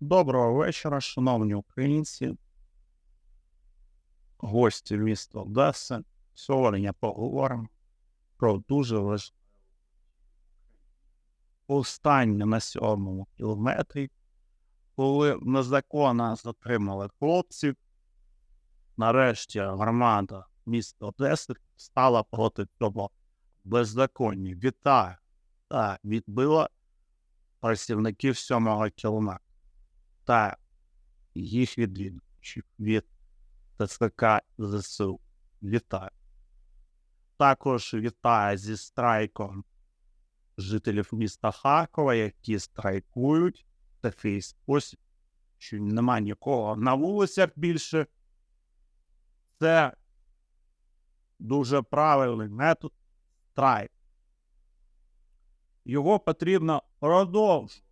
Доброго вечора, шановні українці, гості міста Одеси. Сьогодні поговоримо про дуже важливе повстання на сьомому кілометрі, коли незаконно затримали хлопців. Нарешті громада міста Одеси стала проти цього беззаконня. Вітаю та відбила працівників сьомого кілометра та їх відвідувачів від ТСК ЗСУ. Вітаю. Також вітаю зі страйком жителів міста Харкова, які страйкують в такий спосіб, що нема нікого на вулицях більше. Це дуже правильний метод страйк. Його потрібно продовжувати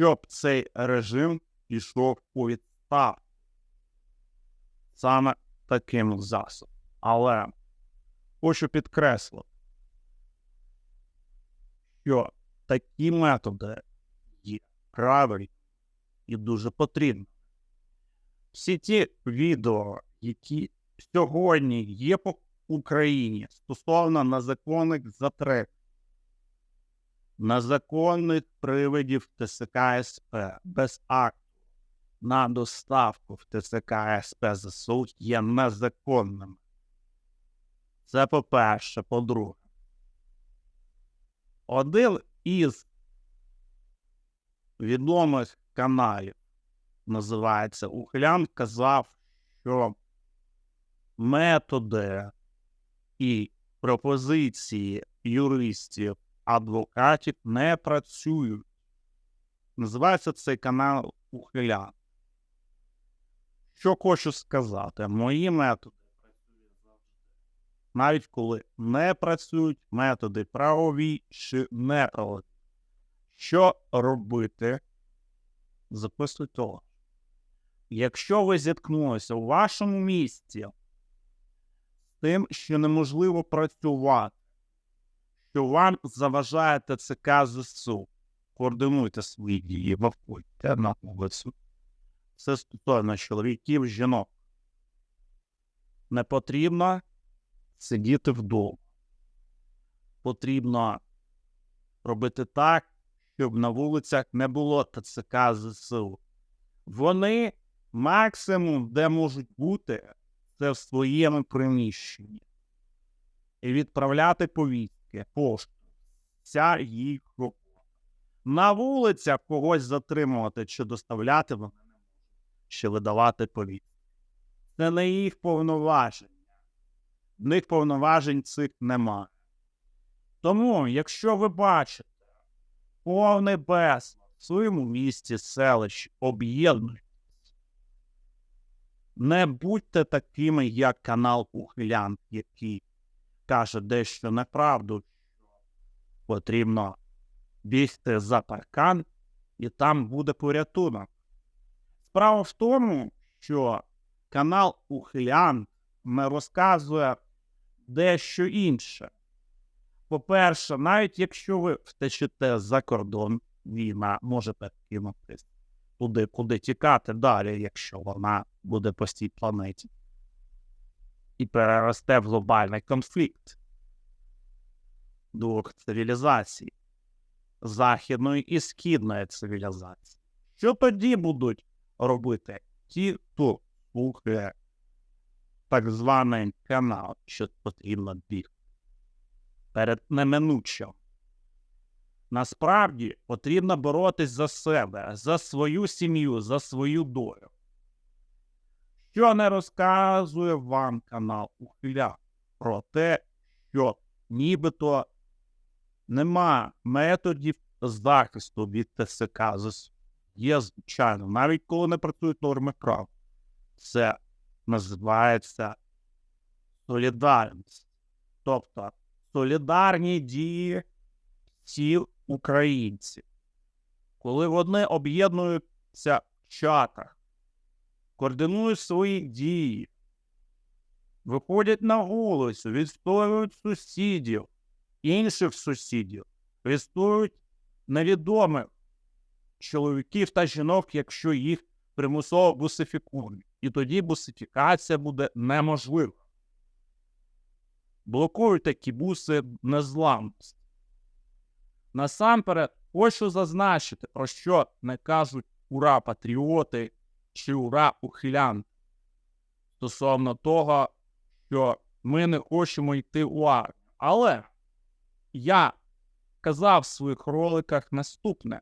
щоб цей режим пішов у відставку. Саме таким засобом. Але хочу підкреслити, що такі методи є правильні і дуже потрібні. Всі ті відео, які сьогодні є по Україні стосовно незаконних затримань, незаконних привидів ТСК СП без акту на доставку в ТСК СП ЗСУ є незаконними. Це по-перше, по-друге. Один із відомих каналів називається Ухлян, казав, що методи і пропозиції юристів адвокатів не працюють. Називається цей канал Ухилян. Що хочу сказати, мої методи. Навіть коли не працюють методи правові чи неправові. Що робити? Записуйте. Якщо ви зіткнулися у вашому місті з тим, що неможливо працювати, що вам заважає ТЦК ЗСУ. Координуйте свої дії, виходьте на вулицю. Це стосовно чоловіків, жінок. Не потрібно сидіти вдома. Потрібно робити так, щоб на вулицях не було ТЦК ЗСУ. Вони максимум, де можуть бути, це в своєму приміщенні. І відправляти повістки, пошту. Вся їх робота. На вулицях когось затримувати чи доставляти вони не можуть, чи видавати повістки. Це не їх повноваження. В них повноважень цих немає. Тому, якщо ви бачите повний безлад в своєму місті, селищі, об'єднуйтесь. Не будьте такими, як канал Ухилян, який каже дещо неправду, потрібно бігти за паркан, і там буде порятунок. Справа в тому, що канал Ухилян не розказує дещо інше. По-перше, навіть якщо ви втечете за кордон, війна може перекинутись туди, куди тікати далі, якщо вона буде по цій планеті, і переросте в глобальний конфлікт двох цивілізацій західної і східної цивілізації. Що тоді будуть робити ті, хто слухає так званий канал, що потрібно бігти перед неминучим? Насправді потрібно боротись за себе, за свою сім'ю, за свою долю. Що не розказує вам канал Ухиля про те, що нібито нема методів захисту від ТСК. Є, звичайно, навіть коли не працюють норми прав. Це називається солідарність. Тобто солідарні дії всіх українців. Коли вони об'єднуються в чатах, координують свої дії, виходять на вулицю, відстоюють сусідів, інших сусідів, відстоюють невідомих чоловіків та жінок, якщо їх примусово бусифікують. І тоді бусифікація буде неможлива. Блокують такі буси незламності. Насамперед, хочу зазначити, про що не кажуть ура патріоти чи ура ухилянти стосовно того, що ми не хочемо йти у армію. Але я казав в своїх роликах наступне,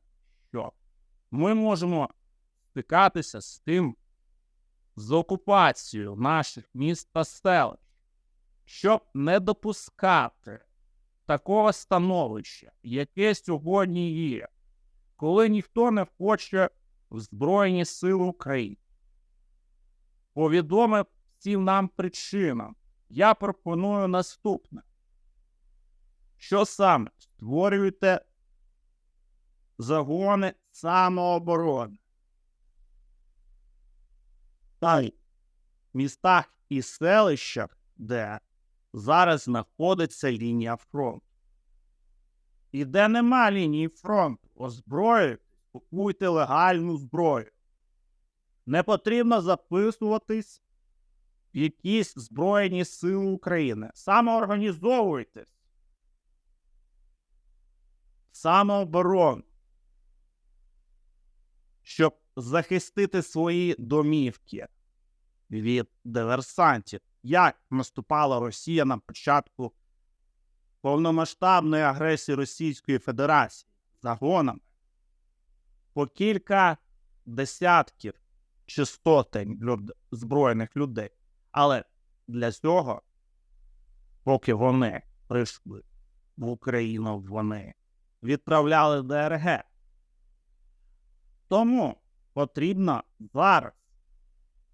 що ми можемо стикатися з тим, з окупацією наших міст та селищ, щоб не допускати такого становища, яке сьогодні є, коли ніхто не хоче в Збройні Сили України. По відомим всім нам причинам я пропоную наступне. Що саме створюєте загони самооборони? Та в містах і селищах, де зараз знаходиться лінія фронту. І де нема лінії фронту, озброюйтесь, купуйте легальну зброю. Не потрібно записуватись в якісь Збройні Сили України. Самоорганізовуйтесь. Самооборону. Щоб захистити свої домівки від диверсантів. Як наступала Росія на початку повномасштабної агресії Російської Федерації загонами по кілька десятків чи сотень люд... збройних людей. Але для цього, поки вони прийшли в Україну, вони відправляли ДРГ. Тому потрібно зараз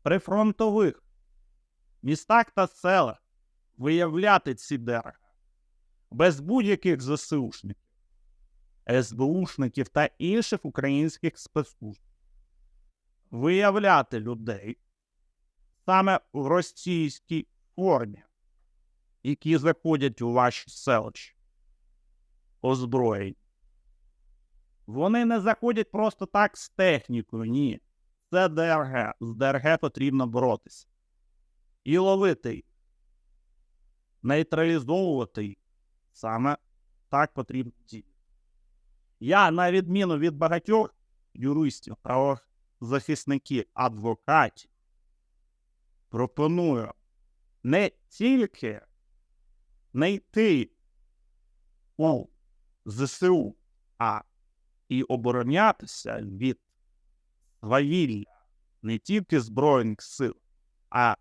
при фронтових містах та селах виявляти ці ДРГ без будь-яких ЗСУшників, СБУшників та інших українських спецслужб. Виявляти людей саме в російській формі, які заходять у ваші селища озброєні. Вони не заходять просто так з технікою, ні. Це ДРГ. З ДРГ потрібно боротися. І ловити. Нейтралізовувати. Саме так потрібно діяти. Я, на відміну від багатьох юристів, правозахисників, адвокатів, пропоную не тільки не йти у ЗСУ, а і оборонятися від свавілля не тільки Збройних сил, а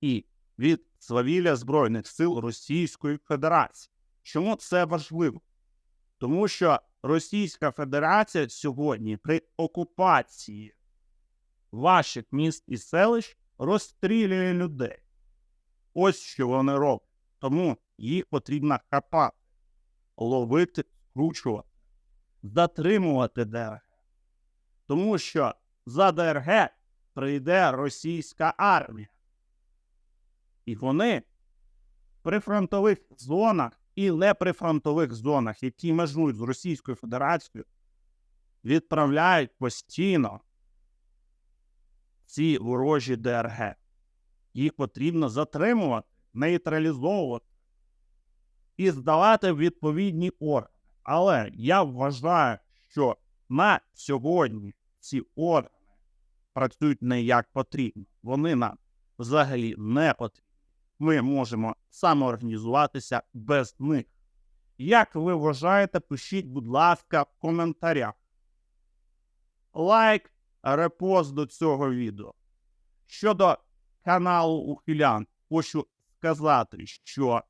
і від свавілля Збройних сил Російської Федерації. Чому це важливо? Тому що Російська Федерація сьогодні при окупації ваших міст і селищ розстрілює людей. Ось що вони роблять. Тому їх потрібно хапати, ловити, скручувати, затримувати ДРГ. Тому що за ДРГ прийде російська армія. І вони при фронтових зонах і неприфронтових зонах, які межують з Російською Федерацією, відправляють постійно ці ворожі ДРГ. Їх потрібно затримувати, нейтралізовувати і здавати відповідні органи. Але я вважаю, що на сьогодні ці органи працюють не як потрібно. Вони нам взагалі не потрібні. Ми можемо самоорганізуватися без них. Як ви вважаєте, пишіть, будь ласка, в коментарях. Лайк, репост до цього відео. Щодо каналу Ухилян, хочу сказати, що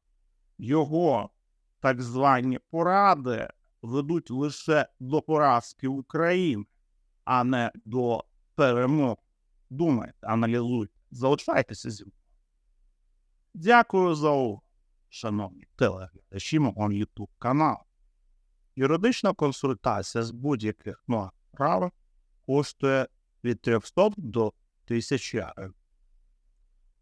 його так звані поради ведуть лише до поразки України, а не до перемог. Думайте, аналізуйте, залишайтеся зі мною. Дякую за увагу, шановні телеглядачі мого YouTube каналу. Юридична консультація з будь-яких норм права коштує від 300 до 1000 гривень.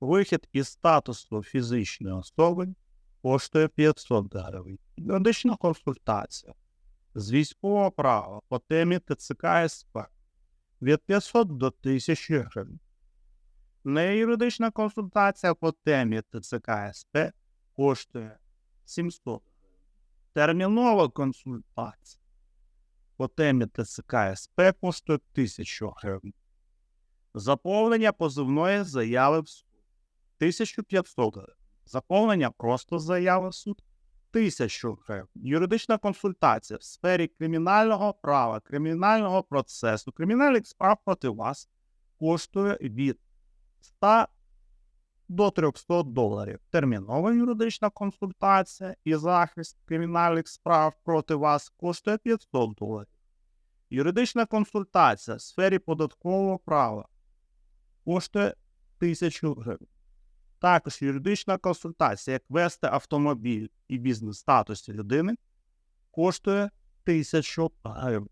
Вихід із статусу фізичної особи коштує 500 гривень. Юридична консультація з військового права по темі ТЦК СП від 500 до 1000 гривень. Неюридична консультація по темі ТЦК СП коштує 700. Термінова консультація по темі ТЦК СП коштує 1000 гривень. Заповнення позивної заяви в суд 1500 гривень. Заповнення просто заяви в суд 1000 гривень. Юридична консультація в сфері кримінального права, кримінального процесу, кримінальних справ проти вас коштує від 100 до 300 доларів. Термінова юридична консультація і захист кримінальних справ проти вас коштує 500 доларів. Юридична консультація в сфері податкового права коштує 1000 гривень. Також юридична консультація, як вести автомобіль і бізнес статусі людини, коштує 1000 гривень.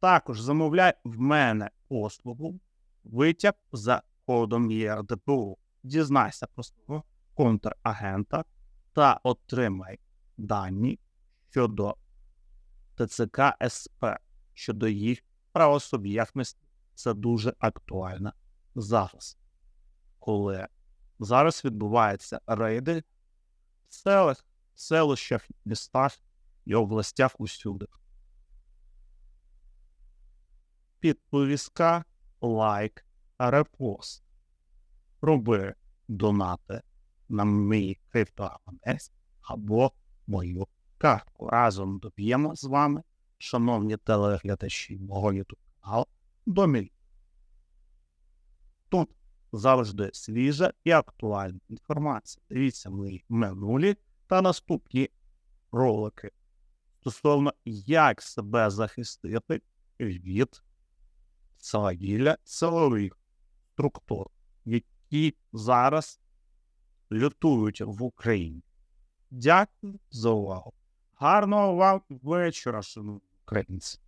Також замовляй в мене послугу витяг за кодом ЄРДПУ. Дізнайся про свого контрагента та отримай дані щодо ТЦК СП, щодо їх правосуб'єктності. Це дуже актуально зараз, коли зараз відбуваються рейди в селах, селищах, містах і областях усюди. Підповістка, лайк, репост. Роби донати на мій криптоагенець або мою картку. Разом доб'ємо з вами, шановні телеглядачі мого YouTube до мільйона. Тут завжди свіжа і актуальна інформація. Дивіться мої минулі та наступні ролики стосовно як себе захистити від свавілля силових структур, які зараз лютують в Україні. Дякую за увагу. Гарного вам вечора, шановні українці.